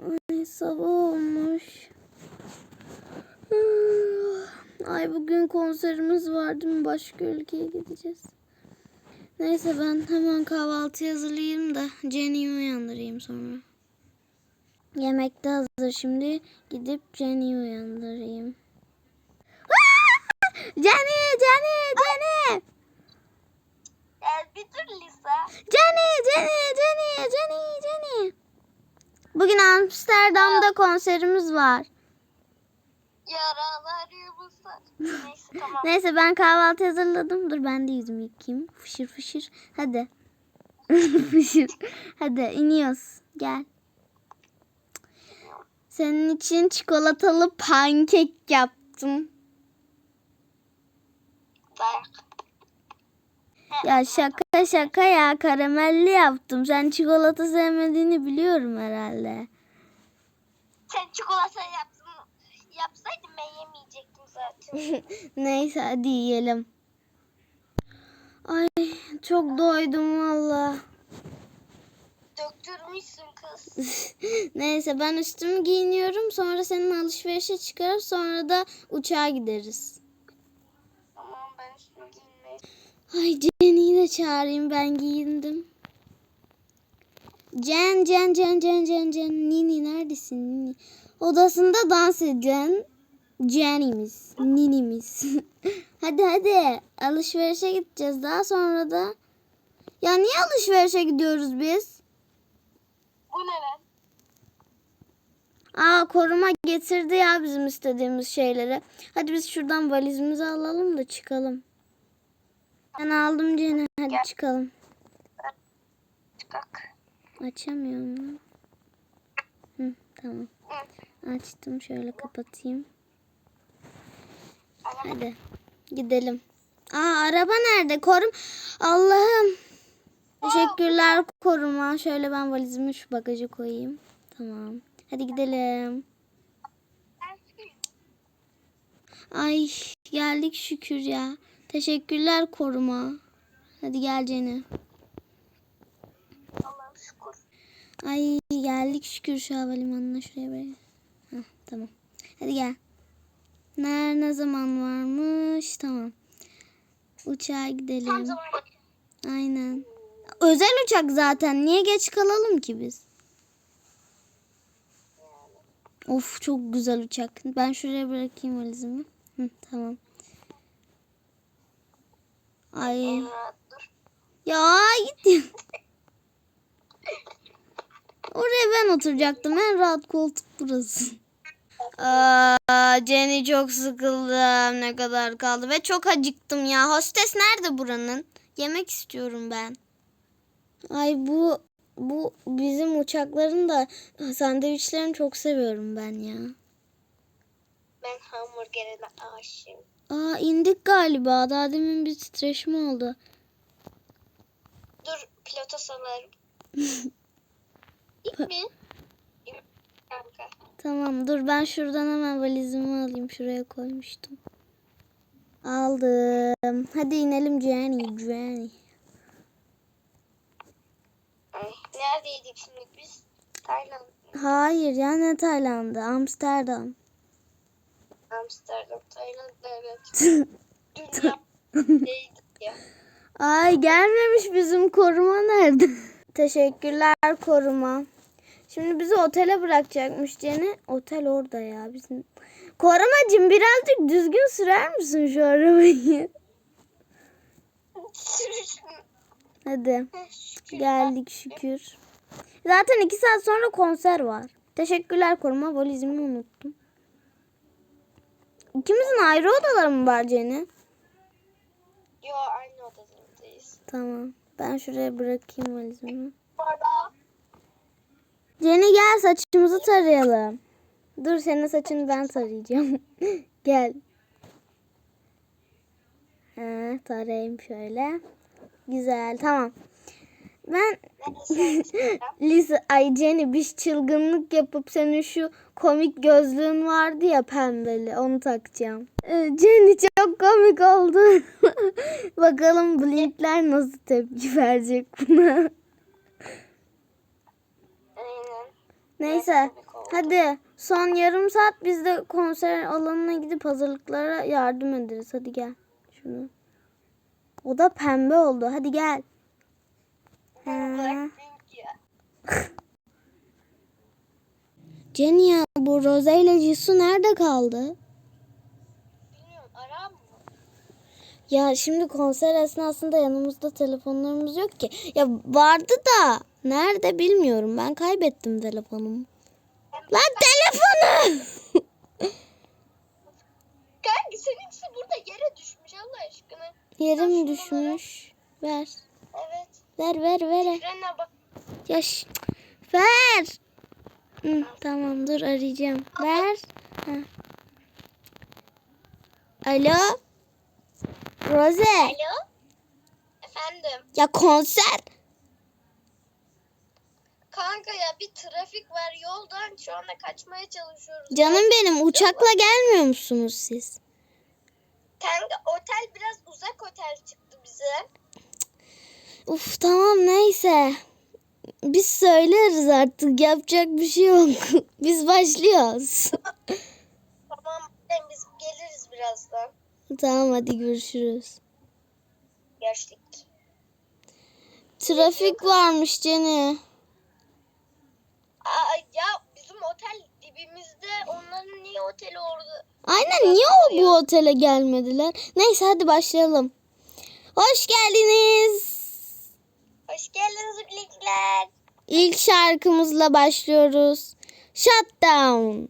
Ay sabah olmuş. Ay bugün konserimiz var değil? Başka ülkeye gideceğiz. Neyse ben hemen kahvaltı hazırlayayım da Jenny'i uyandırayım sonra. Yemek de hazır şimdi. Gidip Jenny'i uyandırayım. Jenny, Jenny, Jenny. Gel bir dur Lisa. Jenny, Jenny, Jenny, Jenny, Jenny. Bugün Amsterdam'da konserimiz var. Yaralar yumuşak. Neyse tamam. Neyse ben kahvaltı hazırladım. Dur ben de yüzümü yıkayayım. Fışır fışır. Hadi. fışır. Hadi iniyoruz. Gel. Senin için çikolatalı pankek yaptım. Ya şaka şaka ya karamelli yaptım. Sen çikolata sevmediğini biliyorum herhalde. Sen çikolata yaptın. Yapsaydın ben yemeyecektim zaten. Neyse hadi yiyelim. Ay çok doydum valla. Döktürmüşsün kız. Neyse ben üstümü giyiniyorum. Sonra senin alışverişe çıkarıp sonra da uçağa gideriz. tamam ben üstümü giyinmeye. Ay de çağırayım ben giyindim. Jen, Jen, Jen, Jen, Jen, Jen. Nini neredesin Nini? Odasında dans eden Jenny'miz, Nini'miz. hadi hadi alışverişe gideceğiz. Daha sonra da... Ya niye alışverişe gidiyoruz biz? Bu ne lan? Aa koruma getirdi ya bizim istediğimiz şeyleri. Hadi biz şuradan valizimizi alalım da çıkalım. Ben aldım Jenny. Hadi Gel. çıkalım. Çıkak. Açamıyorum. Hı, tamam. Hı. Açtım. Şöyle kapatayım. Tamam. Hadi gidelim. Aa araba nerede? Korum. Allah'ım. Teşekkürler koruma. Şöyle ben valizimi şu bagaja koyayım. Tamam. Hadi gidelim. Ay geldik şükür ya. Teşekkürler koruma. Hadi gel Jenny. Allah'ım şükür. Ay geldik şükür şu havalimanına şuraya böyle. Heh, tamam. Hadi gel. Nerede ne zaman varmış? Tamam. Uçağa Tam gidelim. Aynen. Özel uçak zaten. Niye geç kalalım ki biz? Of çok güzel uçak. Ben şuraya bırakayım valizimi. Hı, tamam. Ay. Dur. Ya git. Oraya ben oturacaktım. En rahat koltuk burası. Aa, Jenny çok sıkıldım. Ne kadar kaldı ve çok acıktım ya. Hostes nerede buranın? Yemek istiyorum ben. Ay bu bu bizim uçakların da sandviçlerini çok seviyorum ben ya. Ben hamburgerine aşığım. Aa indik galiba. Daha demin bir titreşim oldu. Dur pilota salarım. İlk mi? Kanka. Tamam dur ben şuradan hemen valizimi alayım. Şuraya koymuştum. Aldım. Hadi inelim Jenny. Jenny. Ay, neredeydik şimdi biz? Tayland, Hayır ya ne Tayland'ı? Amsterdam. Amsterdam, Tayland evet. Dünya neydi ya? Ay gelmemiş bizim koruma nerede? Teşekkürler koruma. Şimdi bizi otele bırakacakmış Jenny. Otel orada ya bizim. Korumacığım birazcık düzgün sürer misin şu arabayı? Hadi. Şükür. Geldik şükür. Zaten iki saat sonra konser var. Teşekkürler koruma. Valizimi unuttum. İkimizin ayrı odaları mı var Jenny? Yo aynı. Tamam. Ben şuraya bırakayım valizimi. Jenny gel saçımızı tarayalım. Dur senin saçını ben tarayacağım. gel. Ha, tarayayım şöyle. Güzel tamam. Ben Lisa ay Jenny bir çılgınlık yapıp senin şu komik gözlüğün vardı ya pembeli onu takacağım. Ee, Jenny çok komik oldu. Bakalım Blinkler nasıl tepki verecek buna. Aynen. Neyse Hadi son yarım saat biz de konser alanına gidip hazırlıklara yardım ederiz. Hadi gel. Şunu. O da pembe oldu. Hadi gel. Jenny ya bu Rose ile Jisoo nerede kaldı? Ya şimdi konser esnasında yanımızda telefonlarımız yok ki. Ya vardı da nerede bilmiyorum. Ben kaybettim telefonumu. Lan telefonu! Kanka seninkisi burada yere düşmüş Allah aşkına. Yerim düşmüş. Ver. Ver ver ver. Frene bak. Ya şş, ver. Hı, tamam dur arayacağım. Ver. Ha. Alo. Rose. Alo. Efendim. Ya konser. Kanka ya bir trafik var yoldan şu anda kaçmaya çalışıyoruz. Canım benim uçakla gelmiyor musunuz siz? Kanka otel Uf tamam neyse. Biz söyleriz artık yapacak bir şey yok. Biz başlıyoruz. Tamam ben biz geliriz birazdan. tamam hadi görüşürüz. Görüştük. Trafik varmış Jenny. Aa, ya bizim otel dibimizde onların niye oteli orada? Aynen niye o bu otele gelmediler? Neyse hadi başlayalım. Hoş geldiniz. Hoş geldiniz birlikler. İlk şarkımızla başlıyoruz. Shutdown.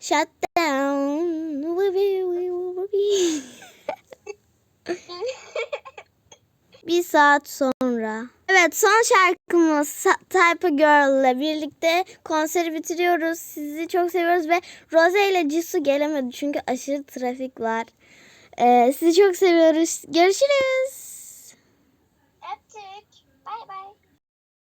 Shutdown. Bir saat sonra. Evet son şarkımız Type Girl ile birlikte konseri bitiriyoruz. Sizi çok seviyoruz ve Rose ile Jisoo gelemedi çünkü aşırı trafik var. Ee, sizi çok seviyoruz. Görüşürüz.